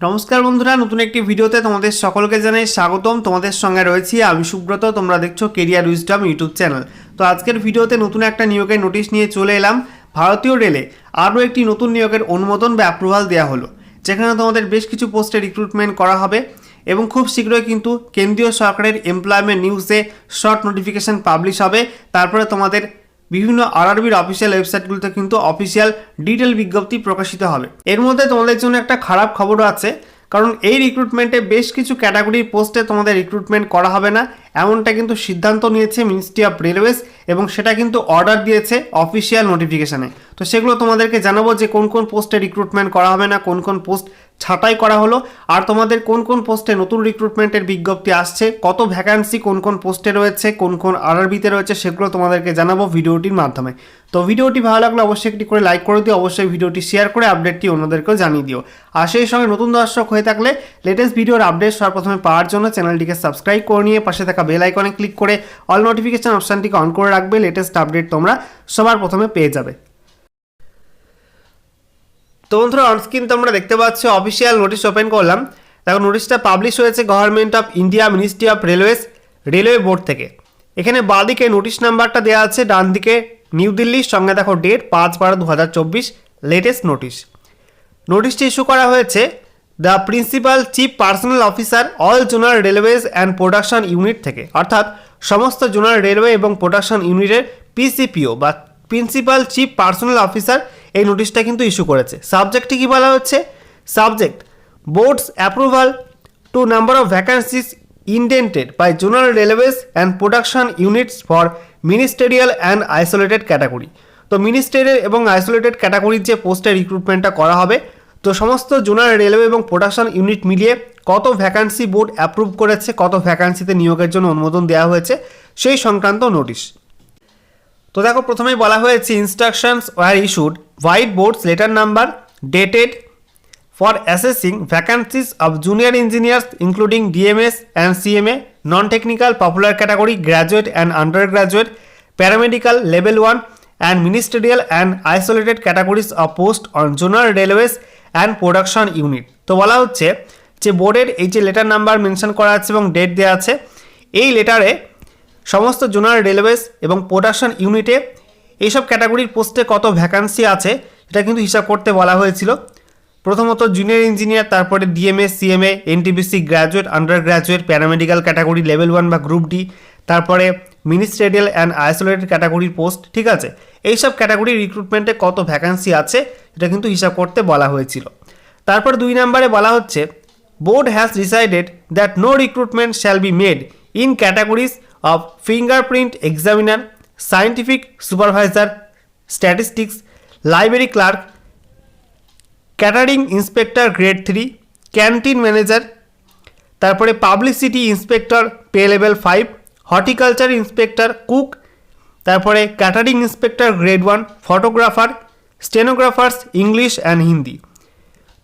নমস্কার বন্ধুরা, নতুন একটি ভিডিওতে তোমাদের সকলকে জানাই স্বাগতম। তোমাদের সঙ্গে রয়েছি আমি সুব্রত, তোমরা দেখছ কেরিয়ার উইজডম ইউটিউব চ্যানেল তো আজকের ভিডিওতে নতুন একটা নিয়োগের নোটিশ নিয়ে চলে এলাম ভারতীয় রেলে। আরও একটি নতুন নিয়োগের অনুমোদন বা অ্যাপ্রুভাল দেওয়া হলো, যেখানে তোমাদের বেশ কিছু পোস্টে রিক্রুটমেন্ট করা হবে এবং খুব শীঘ্রই কিন্তু কেন্দ্রীয় সরকারের এমপ্লয়মেন্ট নিউজে শর্ট নোটিফিকেশন পাবলিশ হবে। তারপরে তোমাদের বিভিন্ন আরআরবির অফিসিয়াল ওয়েবসাইটগুলোতে কিন্তু অফিসিয়াল ডিটেল বিজ্ঞপ্তি প্রকাশিত হবে। এর মধ্যে তোমাদের জন্য একটা খারাপ খবরও আছে, কারণ এই রিক্রুটমেন্টে বেশ কিছু ক্যাটাগরির পোস্টে তোমাদের রিক্রুটমেন্ট করা হবে না। এমনটা কিন্তু সিদ্ধান্ত নিয়েছে মিনিস্ট্রি অফ রেলওয়েজ এবং সেটা কিন্তু অর্ডার দিয়েছে অফিসিয়াল নোটিফিকেশানে তো সেগুলো তোমাদেরকে জানাব যে কোন কোন পোস্টে রিক্রুটমেন্ট করা হবে না, কোন কোন পোস্ট ছাঁটাই করা হলো, আর তোমাদের কোন কোন পোস্টে নতুন রিক্রুটমেন্টের বিজ্ঞপ্তি আসছে, কত ভ্যাকান্সি কোন কোন পোস্টে রয়েছে, কোন কোন আরআরবিতে রয়েছে, সেগুলো তোমাদেরকে জানাব ভিডিওটির মাধ্যমে। তো ভিডিওটি ভালো লাগলে অবশ্যই একটি করে লাইক করে দিও, অবশ্যই ভিডিওটি শেয়ার করে আপডেটটি অন্যদেরকেও জানিয়ে দিও। আর সেই সঙ্গে নতুন দর্শক হয়ে থাকলে লেটেস্ট ভিডিওর আপডেট সর্বপ্রথমে পাওয়ার জন্য চ্যানেলটিকে সাবস্ক্রাইব করে নিয়ে পাশে থাকা বেল আইকনে ক্লিক করে অল নোটিফিকেশন অপশানটিকে অন করে রাখবে লেটেস্ট আপডেট তোমরা সবার প্রথমে পেয়ে যাবে। তো বন্ধুরা অনস্ক্রিন তোমরা দেখতে পাচ্ছ অফিসিয়াল নোটিশ ওপেন করলাম। দেখো নোটিশটা পাবলিশ হয়েছে government of India ministry of railways railway board থেকে। এখানে বাঁদিকে নোটিশ নাম্বারটা দেওয়া আছে ডান দিকে নিউ দিল্লির সঙ্গে দেখো ডেট পাঁচ বারো দু হাজার চব্বিশ লেটেস্ট নোটিশ নোটিশটি ইস্যু করা হয়েছে the principal chief personal officer all zonal railways and production unit থেকে, অর্থাৎ সমস্ত জোনাল রেলওয়ে এবং প্রোডাকশন ইউনিটের পিসিপিও বা প্রিন্সিপাল চিফ পার্সোনাল অফিসার এই নোটিশটা কিন্তু ইস্যু করেছে। সাবজেক্টটি কী বলা হচ্ছে? Subject board's approval to number of vacancies indented by zonal railways and production units for ministerial and isolated category তো মিনিস্টেরিয়াল এবং আইসোলেটেড ক্যাটাগরির যে পোস্টের রিক্রুটমেন্টটা করা হবে তো সমস্ত জোনাল রেলওয়ে এবং প্রোডাকশন ইউনিট মিলিয়ে কত ভ্যাকান্সি বোর্ড অ্যাপ্রুভ করেছে, কত ভ্যাকান্সিতে নিয়োগের জন্য অনুমোদন দেওয়া হয়েছে, সেই সংক্রান্ত নোটিশ তো দেখো, প্রথমেই বলা হয়েছে instructions were issued vide board's letter number dated for assessing vacancies of junior engineers including DMS and CMA non technical popular category graduate and under graduate paramedical level one and ministerial and isolated categories of post on zonal railways and production unit তো বলা হচ্ছে যে বোর্ডের এই যে letter number mention করা আছে এবং ডেট দেওয়া আছে, এই লেটারে সমস্ত জোনাল রেলওয়েজ এবং প্রোডাকশন ইউনিটে এইসব ক্যাটাগরির পোস্টে কত ভ্যাকান্সি আছে, এটা কিন্তু হিসাব করতে বলা হয়েছিল। প্রথমত জুনিয়র ইঞ্জিনিয়ার তারপরে DMS CMA NTPC graduate under graduate paramedical category level one বা গ্রুপ ডি তারপরে মিনিস্ট্রেডিয়াল অ্যান্ড আইসোলেটেড ক্যাটাগরির পোস্ট ঠিক আছে? এইসব ক্যাটাগরির রিক্রুটমেন্টে কত ভ্যাকান্সি আছে, এটা কিন্তু হিসাব করতে বলা হয়েছিল। তারপর দুই নম্বরে বলা হচ্ছে board has decided that no recruitment shall be made in categories of fingerprint examiner scientific supervisor statistics library clerk catering inspector grade three, canteen manager, তারপরে publicity inspector pay level five, horticulture inspector cook, তারপরে catering inspector grade one, photographer, stenographers, English and Hindi.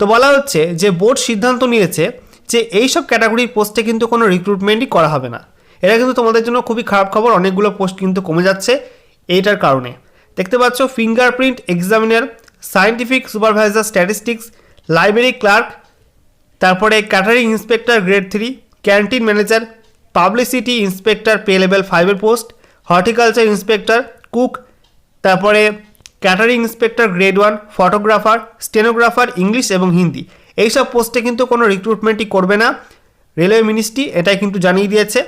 তো বলা হচ্ছে যে board সিদ্ধান্ত নিয়েছে যে এই সব ক্যাটাগরির পোস্টে কিন্তু কোনো রিক্রুটমেন্টই করা হবে না। এটা কিন্তু তোমাদের জন্য খুবই খারাপ খবর, অনেকগুলো পোস্ট কিন্তু কমে যাচ্ছে এইটার কারণে। দেখতে পাচ্ছ fingerprint examiner scientific supervisor statistics, library clerk, তারপরে catering inspector grade three, canteen manager, publicity inspector pay level ফাইভের পোস্ট, হর্টিকালচার ইন্সপেক্টর, কুক, তারপরে catering inspector grade one, photographer, stenographer, English এবং হিন্দি। এইসব পোস্টে কিন্তু কোনো রিক্রুটমেন্টই করবে না। রেলওয়ে মিনিস্ট্রি এটাই কিন্তু জানিয়ে দিয়েছে।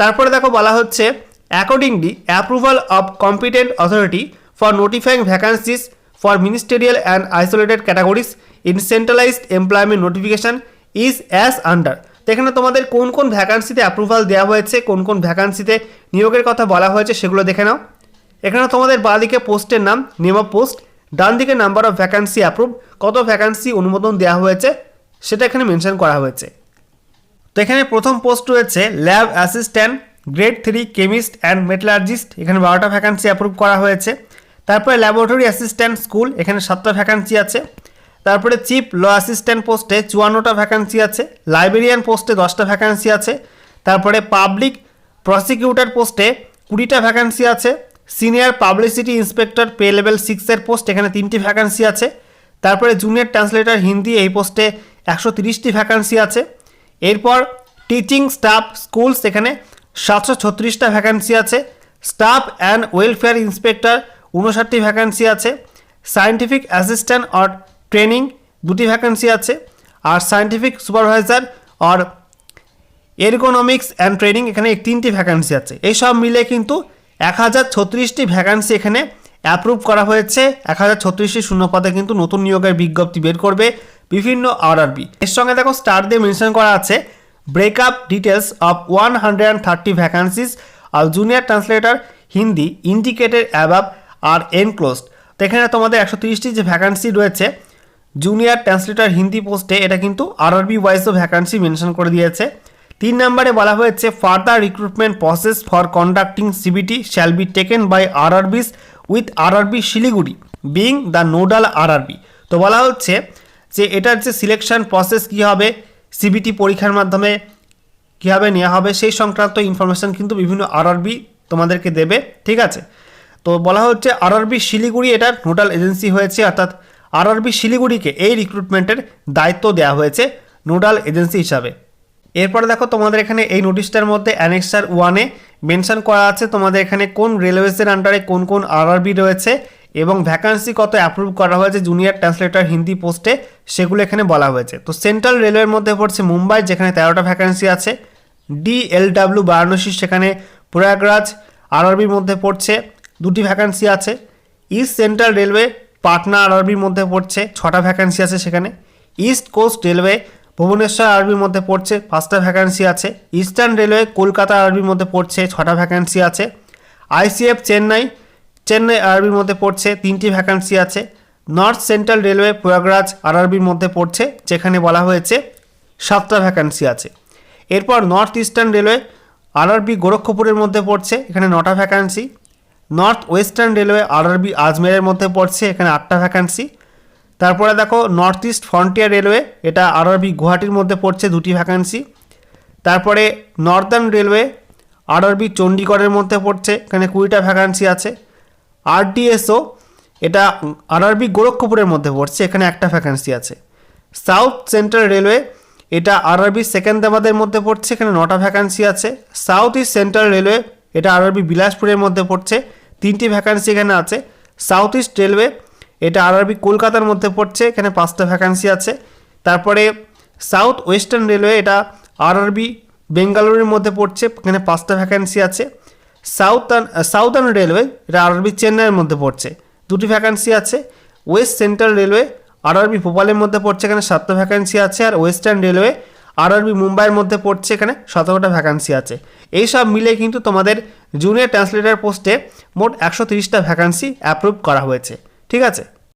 তারপরে দেখো বলা হচ্ছে accordingly approval of competent authority for notifying vacancies for ministerial and isolated categories in centralised employment notification is as under তো এখানে তোমাদের কোন কোন ভ্যাকান্সিতে অ্যাপ্রুভাল দেওয়া হয়েছে, কোন কোন ভ্যাকান্সিতে নিয়োগের কথা বলা হয়েছে সেগুলো দেখে নাও। এখানে তোমাদের বাঁ দিকে পোস্টের নাম নেম অফ পোস্ট ডান দিকে নাম্বার অফ ভ্যাকান্সি অ্যাপ্রুভ কত ভ্যাকান্সি অনুমোদন দেওয়া হয়েছে সেটা এখানে মেনশন করা হয়েছে। তো এখানে প্রথম পোস্ট রয়েছে lab assistant grade three chemist and metallurgist এখানে বারোটা ভ্যাকান্সি অ্যাপ্রুভ করা হয়েছে। তারপরে ল্যাবরেটরি অ্যাসিস্ট্যান্ট স্কুল এখানে সাতটা ভ্যাকান্সি আছে। তারপরে চিফ ল অ্যাসিস্ট্যান্ট পোস্টে চুয়ান্নটা ভ্যাকান্সি আছে। লাইব্রেরিয়ান পোস্টে দশটা ভ্যাকান্সি আছে। তারপরে পাবলিক প্রসিকিউটর পোস্টে কুড়িটা ভ্যাকান্সি আছে। Senior publicity inspector pay level সিক্সের পোস্ট এখানে তিনটি ভ্যাকান্সি আছে। তারপরে জুনিয়র ট্রান্সলেটর হিন্দি এই পোস্টে একশো তিরিশটি ভ্যাকান্সি আছে। এরপর টিচিং স্টাফ স্কুলস এখানে সাতশো ছত্রিশটা ভ্যাকান্সি আছে। স্টাফ অ্যান্ড ওয়েলফেয়ার ইন্সপেক্টর উনষাটটি ভ্যাকান্সি আছে সায়েন্টিফিক অ্যাসিস্ট্যান্ট অর ট্রেনিং দুটি ভ্যাকান্সি আছে, আর scientific supervisor or ergonomics and training এখানে তিনটি ভ্যাকান্সি আছে। এই সব মিলে কিন্তু এক হাজার ছত্রিশটি ভ্যাকান্সি এখানে অ্যাপ্রুভ করা হয়েছে। এক হাজার ছত্রিশটি শূন্যপদে কিন্তু নতুন নিয়োগের বিজ্ঞপ্তি বের করবে বিভিন্ন আরআরবি এর সঙ্গে দেখো স্টার দিয়ে মেনশন করা আছে breakup details of one hundred and thirty vacancies R junior translator Hindi indicated above are enclosed এখানে তোমাদের একশো তিরিশটি যে ভ্যাকান্সি রয়েছে জুনিয়র ট্রান্সলেটার হিন্দি পোস্টে এটা কিন্তু আরআরবি ওয়াইজও ভ্যাকান্সি মেনশন করে দিয়েছে। তিন নম্বরে বলা হয়েছে further recruitment process for conducting CBT shall be taken by RRBs with RRB Siliguri being the nodal RRB তো বলা হচ্ছে যে এটার যে সিলেকশন প্রসেস কী হবে সিবিটি পরীক্ষার মাধ্যমে কীভাবে নেওয়া হবে, সেই সংক্রান্ত ইনফরমেশন কিন্তু বিভিন্ন আরআরবি তোমাদেরকে দেবে। ঠিক আছে? তো বলা হচ্ছে আরআরবি শিলিগুড়ি এটার নোডাল এজেন্সি হয়েছে, অর্থাৎ আরআরবি শিলিগুড়িকে এই রিক্রুটমেন্টের দায়িত্ব দেওয়া হয়েছে নোডাল এজেন্সি হিসাবে। এরপরে দেখো তোমাদের এখানে এই নোটিশটার মধ্যে অ্যানেক্সার ওয়ানে মেনশন করা আছে তোমাদের এখানে কোন রেলওয়েজের আন্ডারে কোন কোন আরআরবি রয়েছে এবং ভ্যাকান্সি কত অ্যাপ্রুভ করা হয়েছে জুনিয়র ট্রান্সলেটর হিন্দি পোস্টে সেগুলো এখানে বলা হয়েছে। তো সেন্ট্রাল রেলওয়ের মধ্যে পড়ছে মুম্বাই, যেখানে তেরোটা ভ্যাকান্সি আছে। ডিএলডাব্লিউ বারাণসী, সেখানে প্রয়াগরাজ, আরআরবির মধ্যে পড়ছে দুটি ভ্যাকান্সি আছে। ইস্ট সেন্ট্রাল রেলওয়ে পাটনা আরআরবির মধ্যে পড়ছে, ছটা ভ্যাকান্সি আছে সেখানে। ইস্ট কোস্ট রেলওয়ে ভুবনেশ্বর আরবির মধ্যে পড়ছে, পাঁচটা ভ্যাকান্সি আছে। ইস্টার্ন রেলওয়ে কলকাতা আরবির মধ্যে পড়ছে, ছটা ভ্যাকান্সি আছে। আইসিএফ চেন্নাই চেন্নাই আরবির মধ্যে পড়ছে, তিনটি ভ্যাকান্সি আছে। নর্থ সেন্ট্রাল রেলওয়ে প্রয়াগরাজ আরআরবির মধ্যে পড়ছে, যেখানে বলা হয়েছে সাতটা ভ্যাকান্সি আছে। এরপর নর্থ ইস্টার্ন রেলওয়ে আরআরবি গোরক্ষপুরের মধ্যে পড়ছে, এখানে নটা vacancy North Western Railway RRB আজমেরের মধ্যে পড়ছে, এখানে আটটা ভ্যাকান্সি তারপরে দেখো নর্থ ইস্ট ফ্রন্টিয়ার রেলওয়ে এটা আরআরবি গুয়াহাটির মধ্যে পড়ছে দুটি ভ্যাকান্সি তারপরে নর্দার্ন রেলওয়ে আরআরবি চণ্ডীগড়ের মধ্যে পড়ছে, এখানে কুড়িটা ভ্যাকান্সি আছে। আরডিএসও এটা আরআরবি গোরক্ষপুরের মধ্যে পড়ছে, এখানে একটা ভ্যাকান্সি আছে। সাউথ সেন্ট্রাল রেলওয়ে এটা আরআরবি সেকেন্দ্রাবাদের মধ্যে পড়ছে, এখানে নটা ভ্যাকান্সি আছে। সাউথ ইস্ট সেন্ট্রাল রেলওয়ে এটা আরআরবি বিলাসপুরের মধ্যে পড়ছে। তিনটি ভ্যাকান্সি এখানে আছে। সাউথ ইস্ট রেলওয়ে এটা আরআরবি কলকাতার মধ্যে পড়ছে। এখানে পাঁচটা ভ্যাকান্সি আছে। তারপরে সাউথ ওয়েস্টার্ন রেলওয়ে এটা আরআরবি বেঙ্গালুরুর মধ্যে পড়ছে। এখানে পাঁচটা ভ্যাকান্সি আছে। সাউথার্ন সাউদার্ন রেলওয়ে এটা আরআরবি চেন্নাইয়ের মধ্যে পড়ছে। দুটি ভ্যাকান্সি আছে। ওয়েস্ট সেন্ট্রাল রেলওয়ে আরআরবি ভোপালের মধ্যে পড়ছে। এখানে সাতটা ভ্যাকান্সি আছে। আর ওয়েস্টার্ন রেলওয়ে আরআরবি মুম্বাইয়ের মধ্যে পড়ছে এখানে, সতেরোটা ভ্যাকান্সি আছে। এই সব মিলে কিন্তু তোমাদের জুনিয়র ট্রান্সলেটার পোস্টে মোট একশো তিরিশটা ভ্যাকান্সি অ্যাপ্রুভ করা হয়েছে। ঠিক আছে?